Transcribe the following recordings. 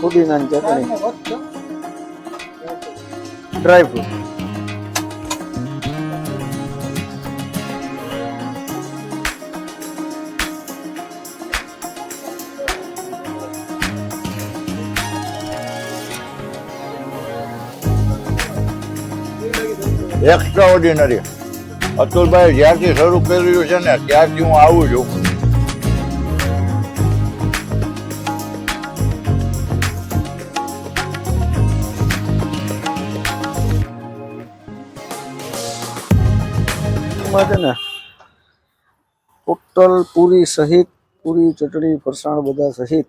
પુદીનાની ચટણી. Dry fruit extraordinary અતુલભાઈ જ્યારથી શરૂ કર્યું છે ને, ત્યારથી હું આવું છું. એમાં છે ને ટોટલ પૂરી સહિત, પૂરી, ચટણી, ફરસાણ બધા સહિત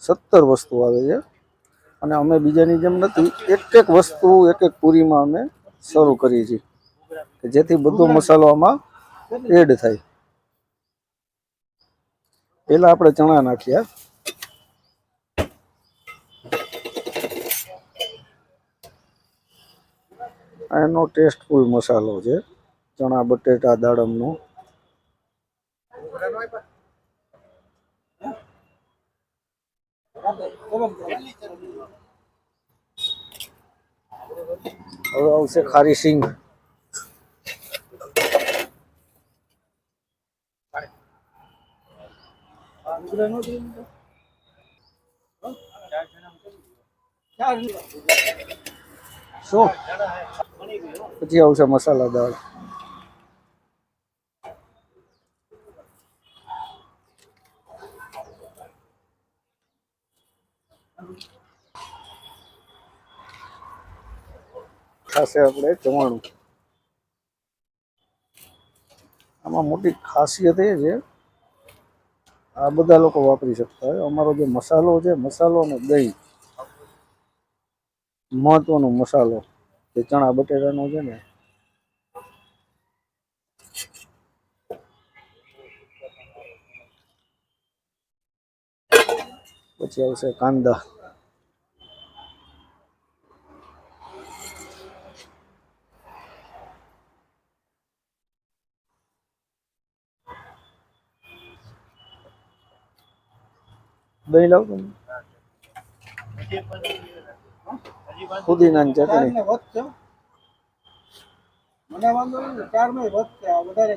સત્તર વસ્તુ આવે છે. અને અમે બીજાની જેમ નથી, એક એક વસ્તુ, એક એક પૂરીમાં અમે શરૂ કરીએ છીએ. જેથી બધો મસાલો આમાં એડ થાય. પહેલા આપણે ચણા નાખ્યા. એનો ટેસ્ટફુલ મસાલો છે. ચણા બટેટા દાડમનો. હવે આવશે ખારી સિંગ. પછી આવશે મસાલા દાળ. થશે આપણે ચવાણું આમાં મોટી ખાસિયત એ છે, આ બધા લોકો વાપરી શકતા હોય. અમારો જે મસાલો છે, મસાલો અને દહીં, મહત્વનો મસાલો, જે ચણા બટેટાનો છે ને. પછી આવશે કાંદા. દહીં લાવ તમે ફુદીનાની ચટણી. મને વાંધો નહીં ચારમાં વધશે આ વધારે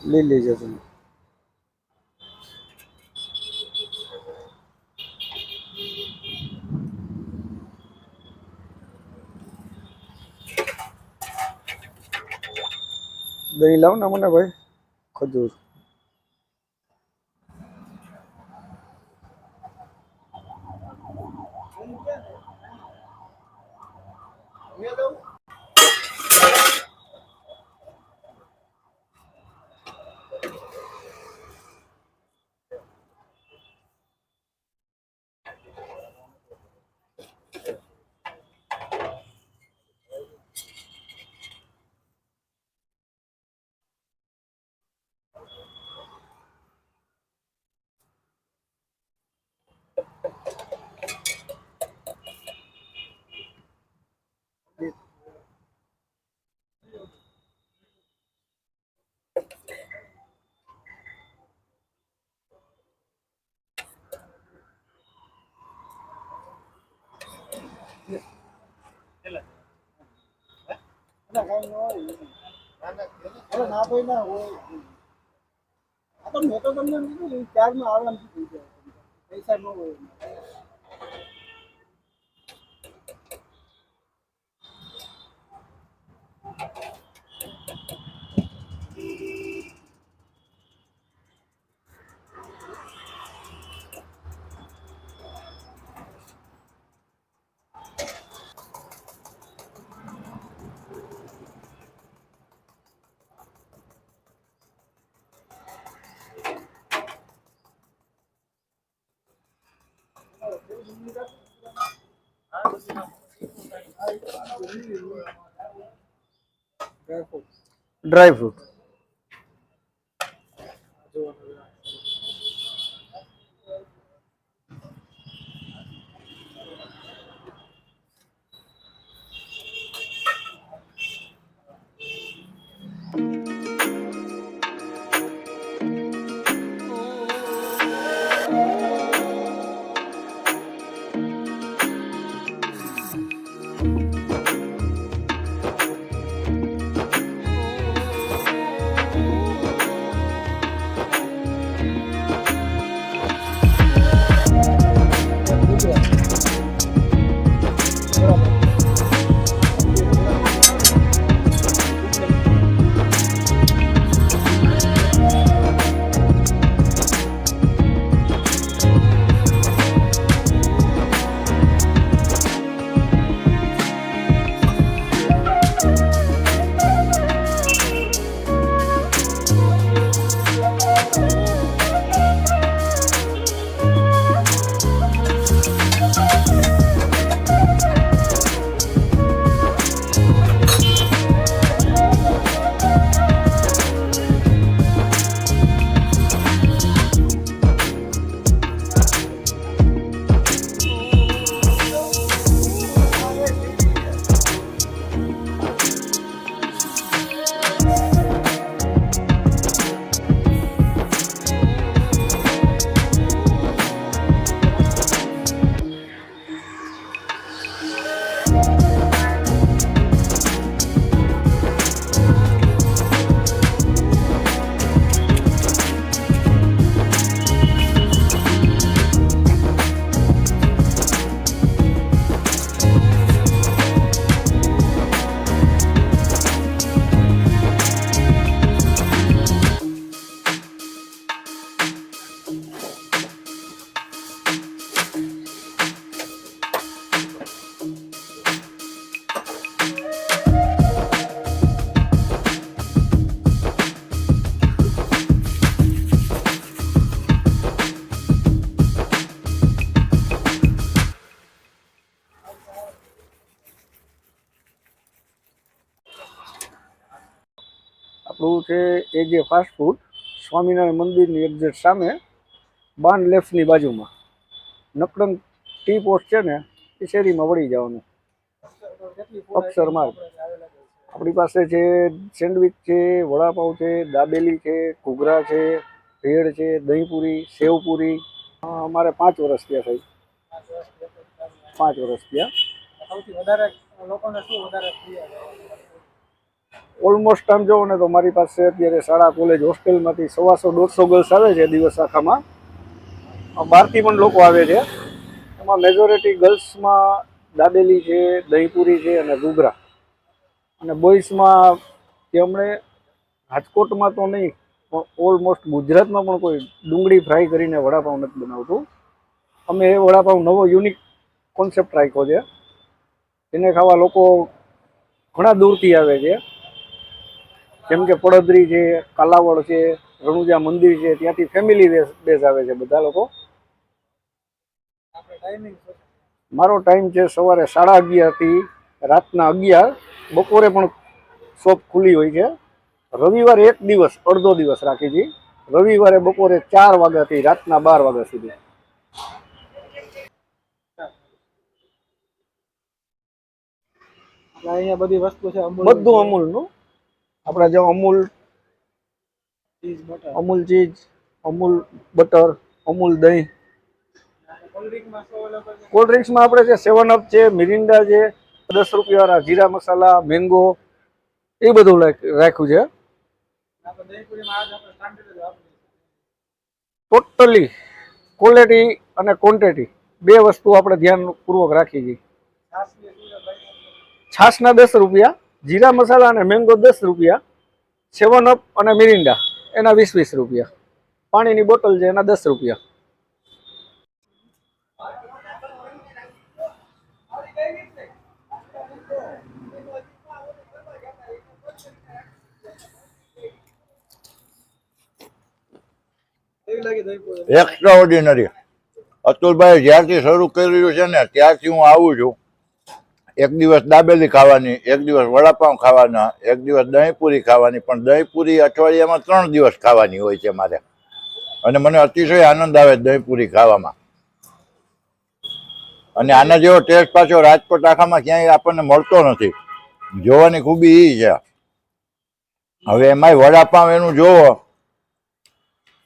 લીલી ચટણી. દહીં લાવ ને મને ભાઈ ખજૂર. ના કાંઈ આ તો મેં તો તમને એમ કીધું ચારમાં આરામથી થઈ જાય પૈસા ન હોય એમાં. ડ્રાય ફ્રૂટ છે એ જે ફાસ્ટ ફૂડ સ્વામિનારાયણ મંદિરની એક્ઝેટ સામે બાન લેફ્ટની બાજુમાં. નકડંગ ટી પોસ્ટ છે ને, એ શેરીમાં વળી જવાનું. અક્ષર માર્ગ. આપણે પાસે છે સેન્ડવિચ છે વડાપાઉં છે, દાબેલી છે, ઘૂઘરા છે, ભેળ છે, દહીંપૂરી, સેવપૂરી. અમારે પાંચ વર્ષ થયા થઈ પાંચ વર્ષ થયા. સૌથી વધારે લોકોને શું વધારે? ઓલમોસ્ટ આમ જોવો ને તો મારી પાસે અત્યારે શાળા કોલેજ હોસ્ટેલમાંથી સવાસો, દોઢસો ગર્લ્સ આવે છે દિવસ આખામાં. બહારથી પણ લોકો આવે છે. એમાં મેજોરિટી ગર્લ્સમાં દાબેલી છે, દહીંપૂરી છે અને ઘૂઘરા. અને બોய்સમાં તેમણે રાજકોટમાં તો નહીં, પણ ઓલમોસ્ટ ગુજરાતમાં પણ કોઈ ડુંગળી ફ્રાય કરીને વડાપાઉં નથી બનાવતું. અમે એ વડાપાઉં નવો યુનિક કોન્સેપ્ટ રાખ્યો છે. એને ખાવા લોકો ઘણા દૂરથી આવે છે. જેમ કે પડદરી છે કાલાવડ છે રણુજા મંદિર છે ત્યાંથી ફેમિલી બેઝ આવે છે બધા લોકો? મારો ટાઈમ છે સવારે સાડા અગિયારથી રાતના અગિયાર. બપોરે પણ શોપ ખુલ્લી હોય છે. રવિવારે એક દિવસ અડધો દિવસ રાખી છે. રવિવારે બપોરે ચાર વાગ્યાથી રાતના બાર વાગ્યા સુધી. અહીંયા બધી વસ્તુ છે અમૂલ બધું અમૂલનું. આપણે જો અમૂલ અમૂલ ચીઝ અમૂલ બટર અમૂલ દહીં. કોલ્ડ ડ્રિંક્સમાં આપણે છે સેવન અપ છે મિરિન્ડા છે દસ રૂપિયાવાળા જીરા મસાલા મેંગો એ બધું રાખ્યું છે. જ ટોટલી ક્વોલિટી અને ક્વોન્ટિટી બે વસ્તુ આપણે ધ્યાનપૂર્વક રાખી છીએ? છાશના દસ રૂપિયા જીરા મસાલા અને મેંગો દસ રૂપિયા સેવન અપ અને મિરિન્ડા એના વીસ વીસ રૂપિયા. પાણીની બોટલ છે, એના દસ રૂપિયા. એક્સ્ટ્રા ઓર્ડિનરી અતુલભાઈ જ્યારથી શરૂ કર્યું છે ને, ત્યારથી હું આવું છું. એક દિવસ દાબેલી ખાવાની, એક દિવસ વડાપાઉં ખાવાના, એક દિવસ દહીંપૂરી ખાવાની, પણ દહીંપૂરી અઠવાડિયામાં ત્રણ દિવસ ખાવાની હોય છે મારે. અને મને અતિશય આનંદ આવે દહીંપૂરી ખાવામાં. અને આના જેવો ટેસ્ટ પાછો રાજકોટ આખામાં ક્યાંય આપણને મળતો નથી. જોવાની ખૂબી એ છે. હવે એમાંય વડાપાઉં એનું જોવો.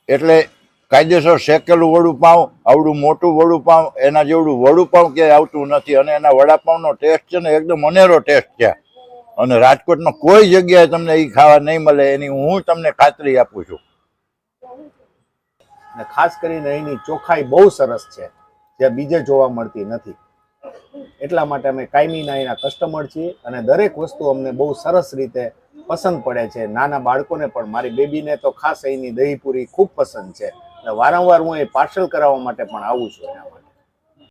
એટલે કાયદેસર શેકેલું વડુપાઉં આવડું મોટું વડુપાઉં એના જેવડું વડુપાઉં ક્યાંય આવતું નથી અને એના વડાપાઉંનો ટેસ્ટ છે ને એકદમ અનેરો ટેસ્ટ છે. અને રાજકોટમાં કોઈ જગ્યાએ તમને એ ખાવા નહીં મળે એની હું તમને ખાતરી આપું છું. અને ખાસ કરીને એની ચોખાઈ બહુ સરસ છે જે બીજે જોવા મળતી નથી. એટલા માટે અમે કાયમીના એના કસ્ટમર છીએ અને દરેક વસ્તુ અમને બહુ સરસ રીતે પસંદ પડે છે. નાના બાળકોને પણ, મારી બેબીને તો ખાસ અહીંની દહીંપૂરી ખૂબ પસંદ છે. વારંવાર હું એ પાર્સલ કરાવવા માટે પણ આવું છું એના માટે.